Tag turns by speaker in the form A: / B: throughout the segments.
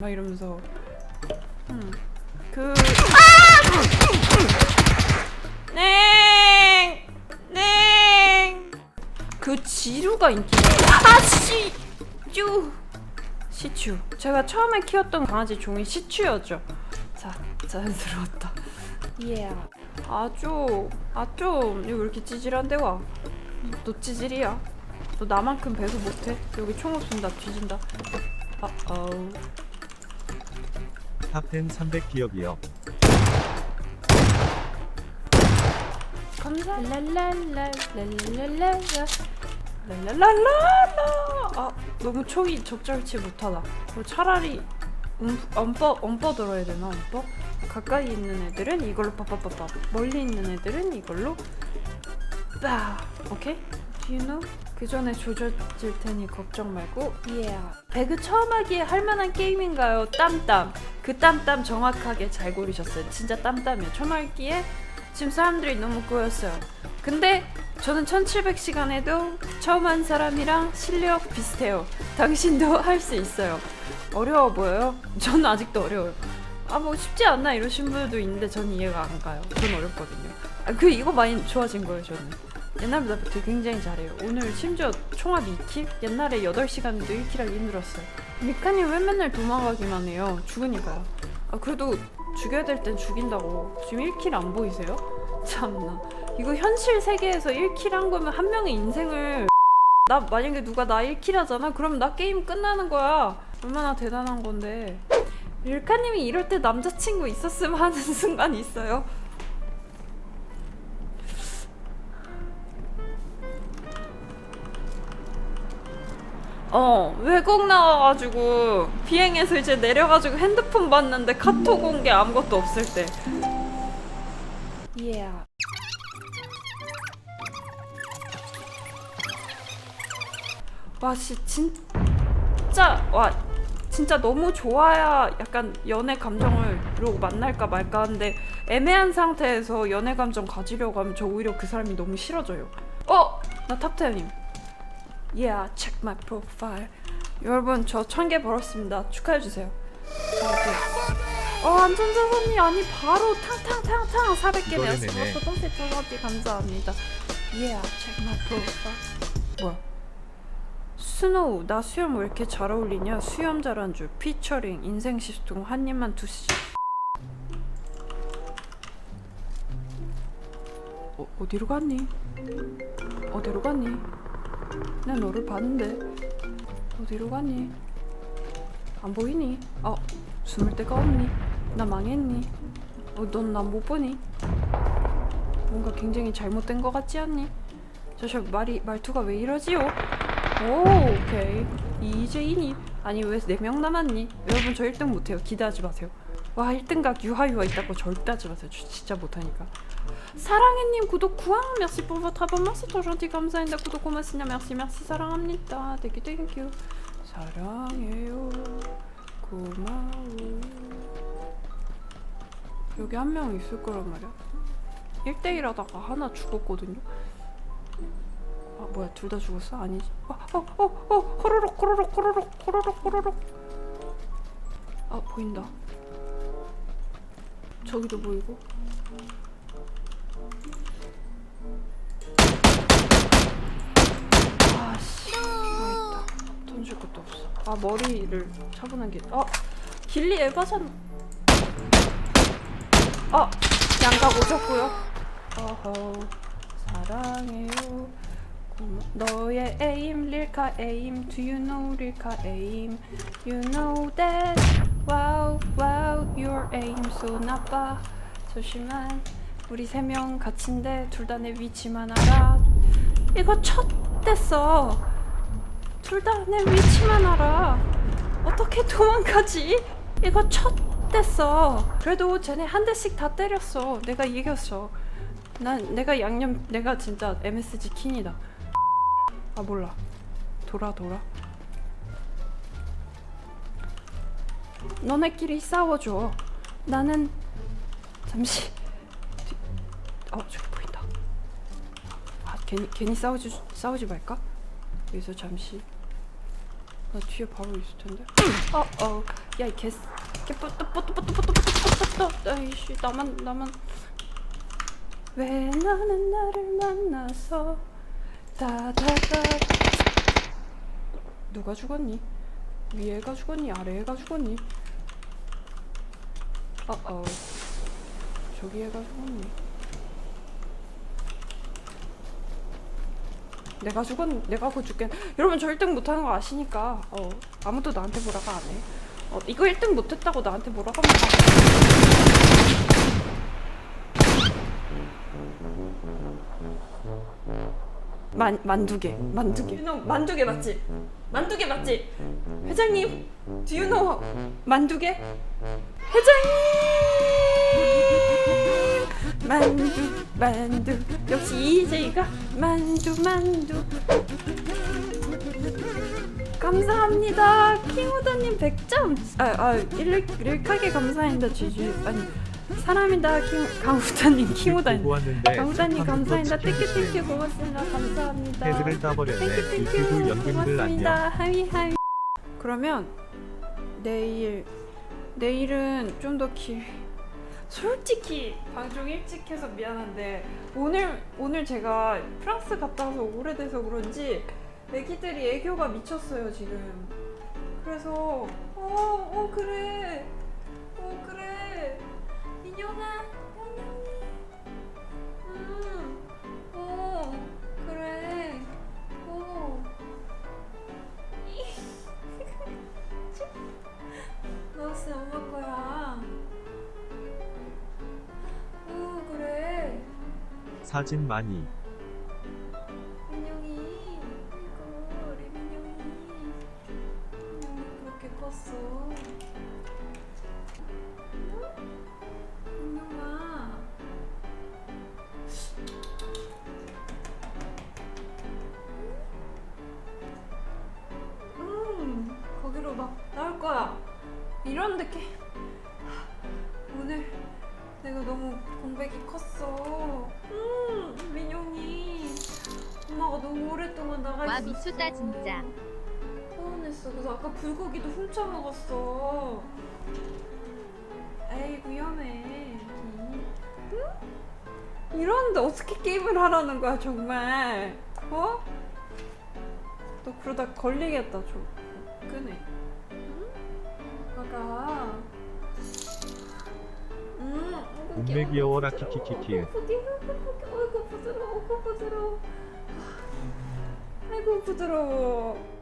A: 막 이러면서. 음. 그. 아! 네! 네! 그 지루가 인기가 아씨! 쭈! 시추. 제가 처음에 키웠던 강아지 종이 시추였죠. 자 자연스러웠다. 예 아주 아좀. 왜 이렇게 찌질한데 와너 찌질이야? 너 나만큼 배수 못해? 여기 총 없으면 나 뒤진다. 아 어우
B: 탑10 300 기억이요.
A: 감사 랄랄랄랄랄랄라 랄랄랄랄라. 아 너무 총이 적절치 못하다. 차라리 음, 엄뻐 엄뻐 들어야 되나 엄뻐 가까이 있는 애들은 이걸로 빠빠빠빠. 멀리 있는 애들은 이걸로. 빠 오케이? Do you know? 그 전에 조져질 테니 걱정 말고 yeah. 배그 처음 하기에 할 만한 게임인가요? 땀땀 그 땀땀 정확하게 잘 고르셨어요 진짜 땀땀이에요 처음 하기에 지금 사람들이 너무 꼬였어요. 근데 저는 1700시간에도 처음 한 사람이랑 실력 비슷해요. 당신도 할 수 있어요. 어려워 보여요? 저는 아직도 어려워요. 아 뭐 쉽지 않나 이러신 분들도 있는데 저는 이해가 안 가요. 전 어렵거든요. 아, 그 이거 많이 좋아진 거예요 저는. 옛날보다 되게 굉장히 잘해요. 오늘 심지어 총합 2킬? 옛날에 8시간도 1킬 하기 힘들었어요. 미카님 왜 맨날 도망가기만 해요? 죽으니까요. 아 그래도 죽여야 될 땐 죽인다고. 지금 1킬 안 보이세요? 참나. 이거 현실 세계에서 1킬 한 거면 한 명의 인생을 나 만약에 누가 나 1킬 하잖아? 그럼 나 게임 끝나는 거야. 얼마나 대단한 건데. 릴카님이 이럴 때 남자친구 있었으면 하는 순간 있어요. 어 외국 나와가지고 비행해서 이제 내려가지고 핸드폰 봤는데 카톡 온 게 아무것도 없을 때. Yeah. 와씨 진짜 와 진짜 너무 좋아야 약간 연애 감정을 만날까 말까 하는데 애매한 상태에서 연애 감정 가지려고 하면 저 오히려 그 사람이 너무 싫어져요. 어? 나 탑10임. Yeah, check my profile. 여러분 저 천 개 벌었습니다. 축하해 주세요. 어 안전자산이 아니 바로 탕탕탕탕 400개
B: 이거는
A: 내었습니다.
B: 네네.
A: 초동세 털어지 감사합니다. Yeah, check my profile. 뭐야? 스노우 나 수염 왜 이렇게 잘 어울리냐? 수염 잘한 줄 피처링 인생 시스통 한 입만 두시. 어 어디로 갔니? 어디로 갔니? 난 너를 봤는데 어디로 갔니? 안 보이니? 어 숨을 데가 없니? 나 망했니? 어, 넌나못 보니? 뭔가 굉장히 잘못된 것 같지 않니? 저저 말이 말투가 왜 이러지요? 오 오케이 이제 이니 아니 왜 네 명 남았니? 여러분 저 1등 못해요 기대하지 마세요 와 1등각 유하유하 있다고 절대 하지 마세요. 저 진짜 못하니까. 사랑해님 구독 구황 merci pour votre abonnement c'est gentil 감사합니다 구독 고맙습니다. Merci merci 사랑합니다. 땡큐 땡큐 사랑해요. 고마워 여기 한 명 있을 거란 말이야. 1대1 하다가 하나 죽었거든요. 아 뭐야 둘 다 죽었어? 아니지? 어어어어 호로록 호로록 호로록 호로록 호로록. 아 보인다 저기도 보이고. 아씨. 던질 것도 없어. 아 머리를 차분한 게 어! 길리 에바산. 어! 양각 오셨고요. 어허. 사랑해요. 너의 에임 릴카 에임 Do you know 릴카 에임? You know that Wow wow your aim so 나빠. 조심한 우리 세 명 같이인데 둘 다 내 위치만 알아 이거 첫 됐어. 둘 다 내 위치만 알아 어떻게 도망가지? 이거 첫 됐어. 그래도 쟤네 한 대씩 다 때렸어. 내가 이겼어. 난 내가 양념 내가 진짜 MSG 킹이다. 아 몰라. 돌아 돌아 너네끼리 싸워줘 나는 잠시 뒤- 어 저기 보인다 아 괜히 괜히 싸우지 싸우지 말까 여기서 잠시 나 뒤에 바로 있을 텐데. 어, 어, 야, 이 개, 개, 아이씨, 나만, 나만. 왜 나는 나를 만나서 다다다. 누가 죽었니? 위에가 죽었니? 아래가 죽었니? 어, 어. 저기 애가 죽었니? 내가 죽었, 내가 곧 죽겠. 여러분 저 1등 못하는 거 아시니까 어 아무도 나한테 뭐라고 안 해. 어 이거 1등 못했다고 나한테 뭐라고 하면 안 돼. 만 만두개, 만두개. you know, 만두개 맞지? 만두개 맞지? 회장님, do you know 만두개? 회장님, 만두, 만두. 역시 이제가 만두, 만두. 감사합니다. 킹우더님 100점. 아, 아, 일, 일하게 감사합니다. 주주. 아니, 사람이다. 킹, 강우다님, 킹우다님.
B: 보았는데
A: 강우다님 감사합니다. 땡큐, 땡큐, 고맙습니다. 감사합니다.
B: 헤드를 따버렸네.
A: 땡큐, 땡큐.
B: 유튜브 연금들 안녕.
A: 고맙습니다. 하위, 하위. 그러면 내일, 내일은 좀 더 길. 솔직히 방송 일찍 해서 미안한데 오늘 오늘 제가 프랑스 갔다 와서 오래돼서 그런지 애기들이 애교가 미쳤어요 지금. 그래서 어, 어 그래,
B: 사진 많이.
A: 민영이 이거 우리 민영이. 민영이 그렇게 컸어. 응? 민영아. 음 거기로 막 나올 거야. 이런 느낌. 오늘 내가 너무 공백이 컸어. 음 민영이 엄마가 너무 오랫동안 나가 있었어.
C: 와, 미쳤다, 진짜.
A: 서운했어. 그래서 아까 불고기도 훔쳐 먹었어. 에이 위험해. 응? 이러는데 어떻게 게임을 하라는 거야 정말? 어? 너 그러다 걸리겠다. 저 끄네. 응? 아가.
B: 몸매
A: 귀여워.
B: 귀여워라. 키키키키.
A: 어이구, 부드러워. 어이구 부드러워. 아이고 부드러워.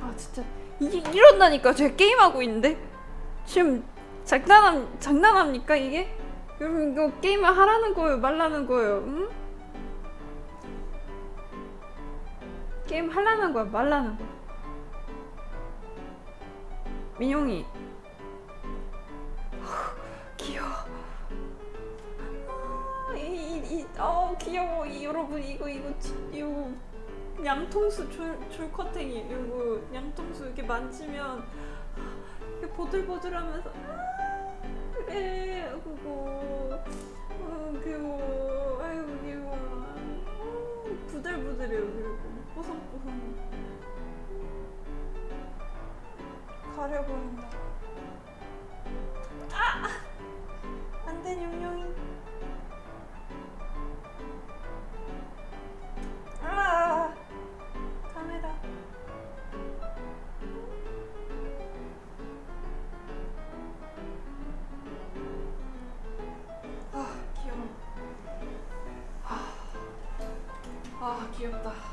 A: 아 진짜 이게 이런다니까 제가 게임 하고 있는데 지금 장난함 장난합니까 이게? 여러분 이거 게임을 하라는 거예요 말라는 거예요 응? 게임 하라는 거야 말라는 거야 민용이 이, 여러분 이거 이거 지- 이거 양통수 줄, 줄 커팅이 이거 양통수 이렇게 만지면 이렇게 보들보들하면서 아, 그래 그거 귀엽다